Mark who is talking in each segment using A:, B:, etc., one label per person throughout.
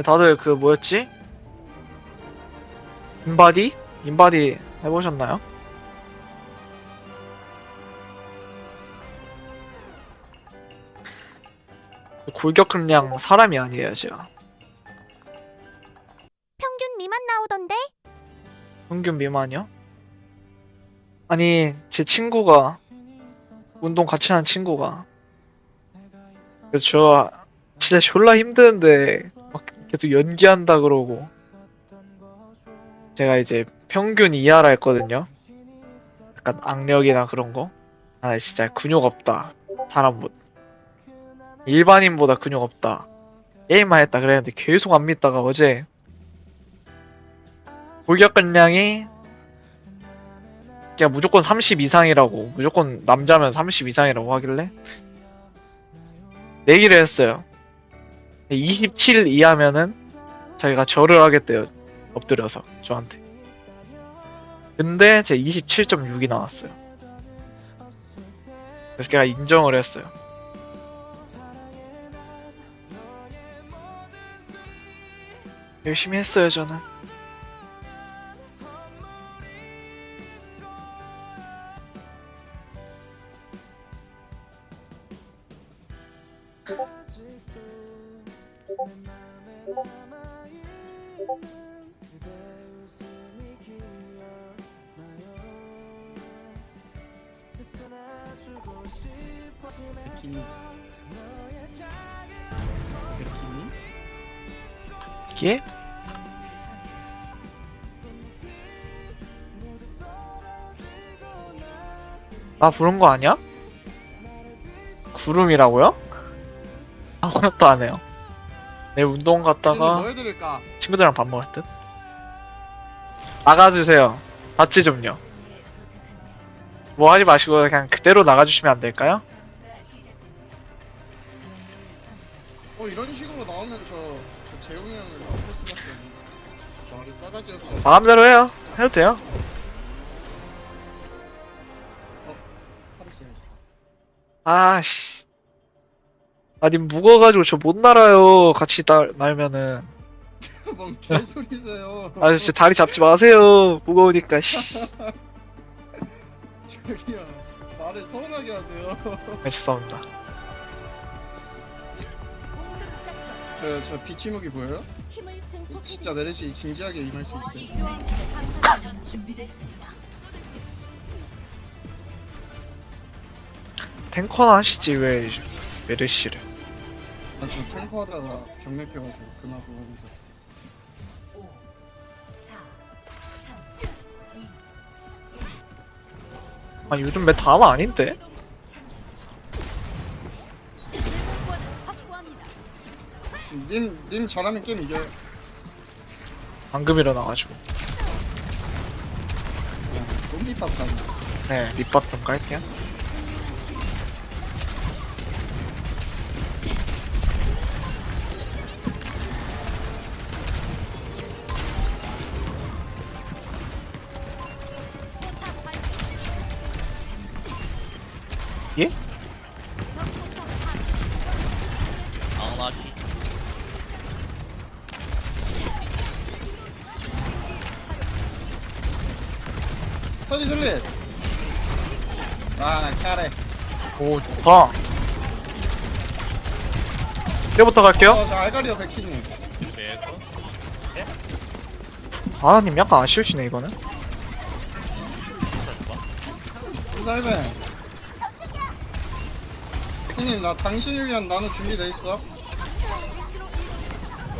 A: 다들 그 뭐였지? 인바디? 인바디 해보셨나요? 골격근량 사람이 아니에요 제가
B: 평균 미만 나오던데?
A: 평균 미만이요? 아니 제 친구가 운동 같이 하는 친구가 그래서 저 진짜 졸라 힘드는데 막 계속 연기한다 그러고. 제가 이제 평균 이하라 했거든요. 약간 악력이나 그런 거. 아 진짜 근육 없다. 사람 못 일반인보다 근육 없다. 게임만 했다 그랬는데 계속 안 믿다가 어제 골격 근량이 그냥 무조건 30 이상이라고. 무조건 남자면 30 이상이라고 하길래 내기를 했어요 27 이하면은 자기가 절을 하겠대요. 엎드려서 저한테. 근데 제 27.6이 나왔어요. 그래서 걔가 인정을 했어요. 열심히 했어요 저는
C: 백희님 백희님?
A: 이게 나 부른 거 아니야? 구름이라고요? 아무것도 안 해요. 내일 운동 갔다가
C: 뭐 해드릴까?
A: 친구들이랑 밥 먹을 듯? 나가주세요. 같이 좀요. 뭐 하지 마시고 그냥 그대로 나가주시면 안 될까요?
C: 어 이런 식으로 나오면 저, 저 재용이 형을 나올 수밖에 없네 말을 싸가지였어
A: 마음대로 해요. 해도 돼요.
C: 하루씩
A: 아씨. 아니 무거워가지고 저 못 날아요. 같이 날, 날면은.
C: 뭔 개소리세요
A: 아 진짜 다리 잡지 마세요. 무거우니까 씨.
C: 저기요 말을 서운하게 하세요
A: 네, 죄송합니다.
C: 저, 저 비치무기 보여요? 진짜 메르시 진지하게 임할 수 있어요
A: 탱커나 하시지 왜 메르시를.
C: 아저 탱커 하다가 병맥혀가지고 그만 부분에서
A: 아 요즘 매 다음 아닌데?
C: 님, 님 잘하면 게임 이겨요
A: 방금 일어나가지고.
C: 그냥 똥비밥 가는
A: 네, 밑밥 좀 깔게요. 오, 좋다. 때부터 갈게요.
C: 어저 알가리오 백희님
D: 베이커
A: 아나님 약간 아쉬우시네, 이거는.
C: 살배 백희님 나 당신을 위한 나노 준비돼 있어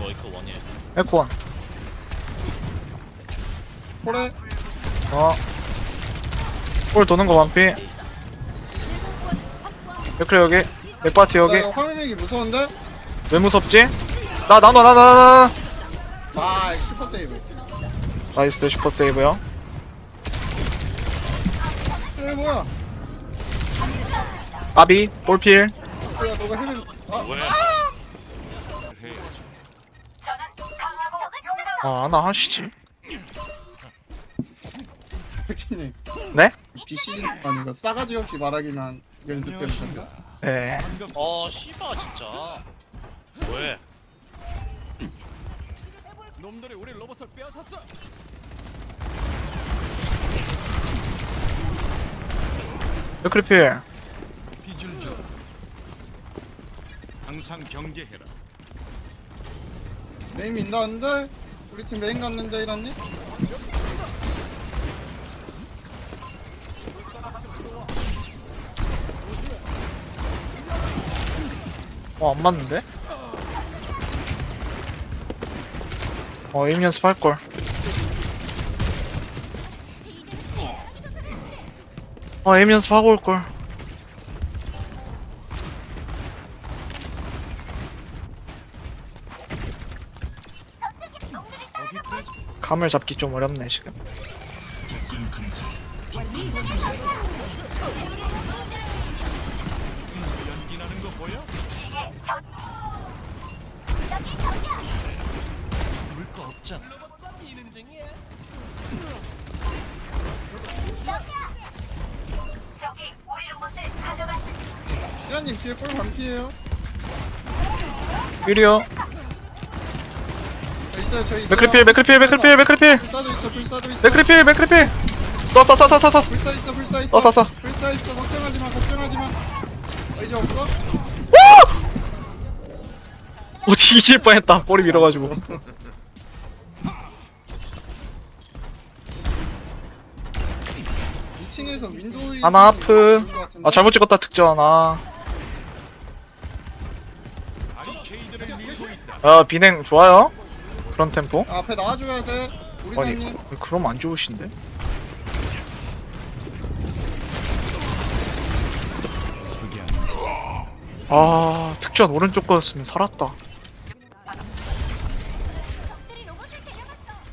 D: 워이커 원이에요
A: 에코원.
C: 코레
A: 어. 볼 도는 거 완피. 맥크리 여기. 맥바티
C: 나
A: 여기.
C: 이거 화면력이 무서운데?
A: 왜 무섭지? 나, 나, 나, 나, 나, 나.
C: 아 슈퍼 세이브
A: 나이스, 슈퍼 세이브요.
C: 이게 뭐야
A: 까비, 볼필.
C: 뭐야 너가 힐을 아
D: 왜?
A: 아, 나 하시지.
C: 백희님
A: 네?
C: 비시즌 아닌가 싸가지 없이 말하기만 연습되는 건가?
A: 네.
D: 어 씨바 진짜 왜? 놈들이 우리 로봇을 빼앗았어. 빚을 줘. 항상 경계해라.
C: 메인 민다는데 우리 팀 메인 갔는데 이랬니?
A: 어 안 맞는데? 어 에임 연습할걸. 어 에임 연습하고 올걸. 감을 잡기 좀 어렵네 지금
C: 이란님 뒤에 볼 반피에요.
A: 유리요.
C: 저 있어요 저 있어요.
A: 맥크리필 맥크리필 맥크리필 맥크리필.
C: 불사도 있어 불사도 있어.
A: 맥크리필 맥크리필. 써 써 써 써써
C: 불사 있어 불사 있어.
A: 어, 써, 써.
C: 불사 있어 걱정하지 마 걱정하지 마. 어, 이제 없어?
A: 오! 뒤질 뻔했다. 머리 밀어가지고.
C: 2층에서 윈도우
A: 하나 아프. 아 잘못 찍었다 특전. 하나
D: 아리케이드를 밀고 있다.
A: 아 비냉 좋아요 그런 템포
C: 아, 앞에 나와줘야 돼 우리
A: 아니
C: 단님
A: 그럼 안 좋으신데 아 특전 오른쪽 거였으면 살았다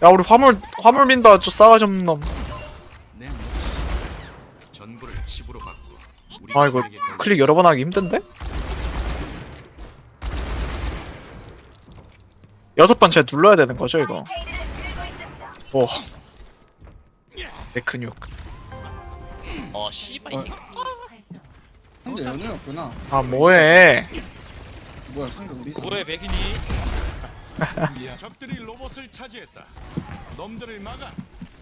A: 야 우리 화물 화물 민다 저 싸가지 없는
D: 놈내 목. 전부를 칩으로 받고. 우리
A: 아. 클릭 여러 번 하기 힘든데? 여섯 번 제가 눌러야 되는 거죠 이거? 오. 내 근육.
E: 어 씨발 이 새끼.
C: 상대 연우였구나.
A: 아 뭐해?
C: 뭐야 상대 우리
E: 뭐해 백인이?
D: 적들이 로봇을 차지했다. 놈들을 막아.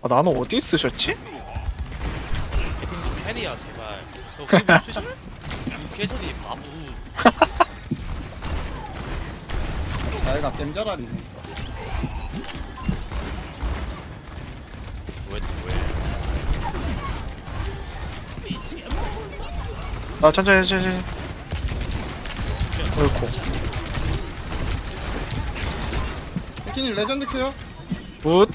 A: 아 나는 어디 있으셨지?
E: 백인 좀 팬이야 제발. 너 그게 뭐 최신 개소리 바보
C: 땜자라리네
E: 뭐해 뭐해?
A: 아 천천히 천천히. 어이쿠.
C: 백희님 레전드 큐요?
A: 굿.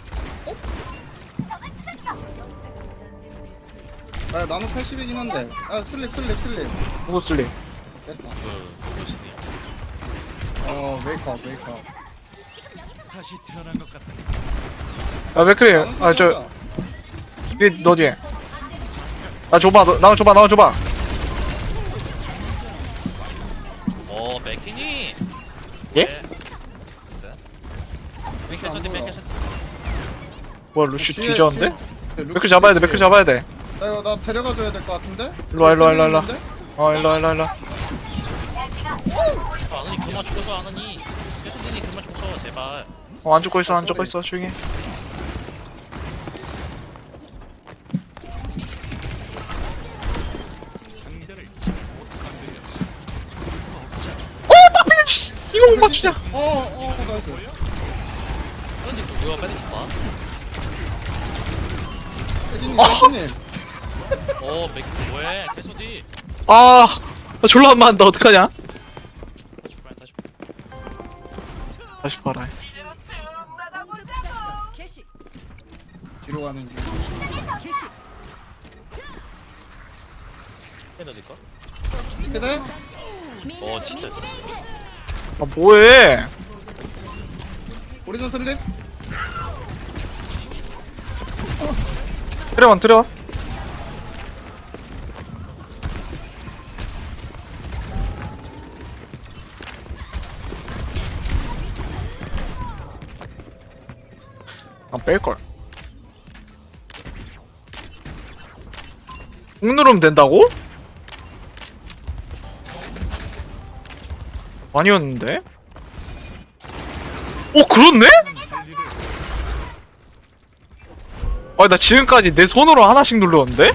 C: 아 나노 80이긴 한데. 아 슬립 슬립 슬립.
A: 누구 슬리
C: 됐다.
E: 그
C: 어 메이크업 메이크업
D: 다시 태어난 것 같다.
A: 야 맥크리 아저 뒤에 너 뒤에. 나 줘봐 너, 나 줘봐 나 줘봐.
E: 어 백인이
A: 예? 뭐야 루시
C: 뒤에,
A: 뒤졌는데?
C: 뒤에. 루크
A: 맥크리 잡아야 돼 맥크리 잡아야 돼.
C: 나 이거 나 데려가 줘야 될 것 같은데?
A: 일로와, 일로와, 일로와, 일로와. 어 일로와 일로와 일로와
E: 그만 죽어서 아느니 백해선디 그만 죽어서 제발.
A: 어 안 죽고 있어 안 죽고 있어 조용히 해.
D: 어,
A: 씨, 이거 못 맞추냐?
C: 어어 나이스.
E: 근데 누구야? 빨리 잡아!
A: 어.
C: 백희님
E: 어 백인 뭐해? 개소리
A: 아, 나 졸라 안 맞는다. 어떡하냐
E: 다시
A: 봐라
C: 뒤로 가는 중
E: 해너질까?
C: 그대?
E: 어 진짜
A: 아 뭐해
C: 우리도 슬립?
A: 트레원 트레원 아 뺄걸 꾹 누르면 된다고? 아니었는데? 오 그렇네?
D: 할 일을
A: 아니 나 지금까지 내 손으로 하나씩 눌렀는데?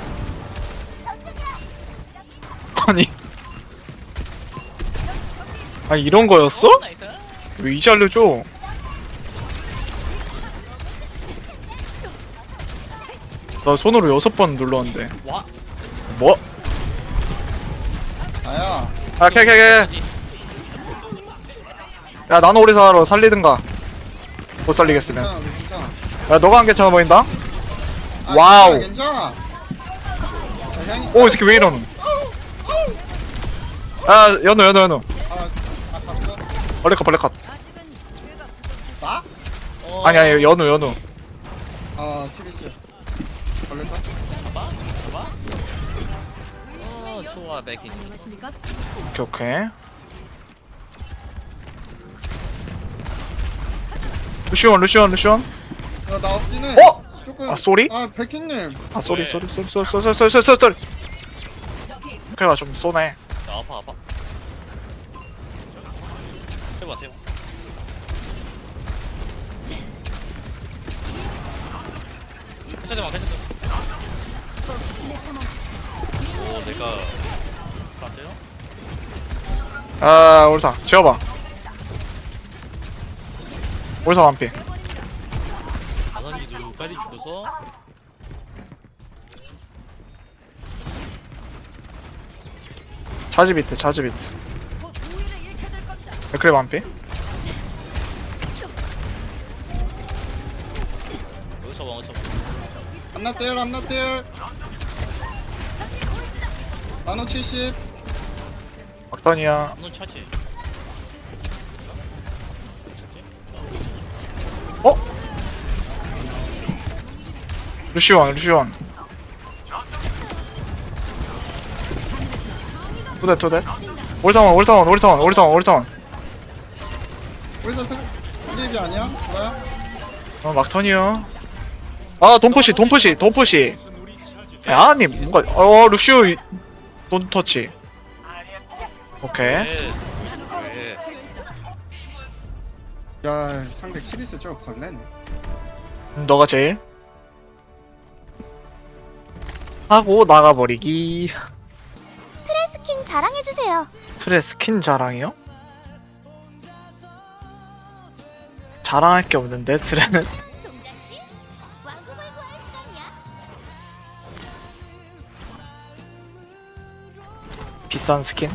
A: 아니 아니 이런 거였어?
E: 어.
A: 왜 이제 알려줘? 나 손으로 여섯 번 눌렀는데
E: 와.
A: 뭐?
C: 나야
A: 아 캐 캐 캐 야 나는 오리사로 살리든가 못 살리겠으면
C: 괜찮아 우리 괜찮아
A: 야 너가 안 괜찮아 보인다?
C: 아,
A: 와우.
C: 괜찮아 괜찮아 야, 향이
A: 오 이 새끼 왜 이러노 아 연우 연우 연우
C: 아, 아 봤어?
A: 벌레 컷 벌레 컷
C: 나?
E: 어,
A: 아니 아니 연우 연우
C: 아 티비스 걸렸다?
E: 봐봐. 봐봐. 어, 좋아, 맥인.
A: 오케이 오케이 루시온 루시온 루시온
C: 야 나 없긴 해
A: 어?
C: 조금
A: 아, 쏘리?
C: 아 백희님
A: 아 쏘리
E: 왜?
A: 쏘리 쏘리 쏘리 쏘리 쏘리 쏘리 쏘리 쏘리 그래가 좀 쏘네
E: 나 아파, 아파. 해봐, 해봐. 오, 내가 안 돼요?
A: 아 올사. 지워봐. 올사 완피.
E: 아산기도 빨리 죽어서?
A: 차지 비트 차지 비트. 그래 완피.
E: 여기서 봐, 여기서 봐.
C: 암나떼일 암나떼일 나노 70
A: 막단이야
E: 넌 차지.
A: 어? 루시원 루시원 투대 투대 올사원 올사원 올사원 올사원 올사원
C: 우리 사 트립이 아니야? 뭐야?
A: 어 막턴이요 아 돈푸시 돈푸시 돈푸시 야 아니 뭔가 어 루시오 이- 돈 터치 오케이
E: 네.
C: 야 상대 키리스 저거 걸레네
A: 음, 너가 제일 하고 나가버리기
B: 스킨 자랑해주세요.
A: 트레 스킨 자랑이요? 자랑할 게 없는데 트레는 비싼 스킨.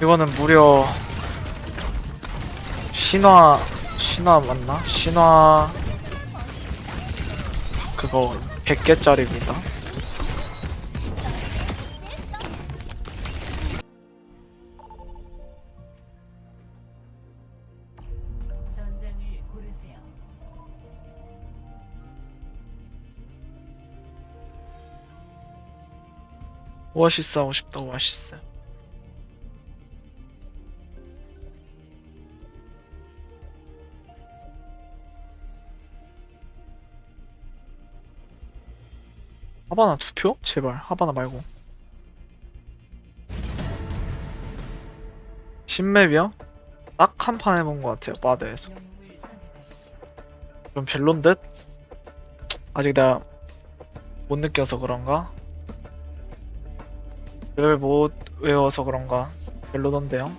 A: 이거는 무려 신화 신화 맞나? 신화 그거 100개짜리입니다 오아시스 하고 싶다 오아시스 하바나 두 표? 제발 하바나 말고 신맵이요? 딱 한 판 해본 것 같아요 바드에서. 좀 별론 듯? 아직 내가 못 느껴서 그런가? 를못 외워서 그런가? 별로던데요?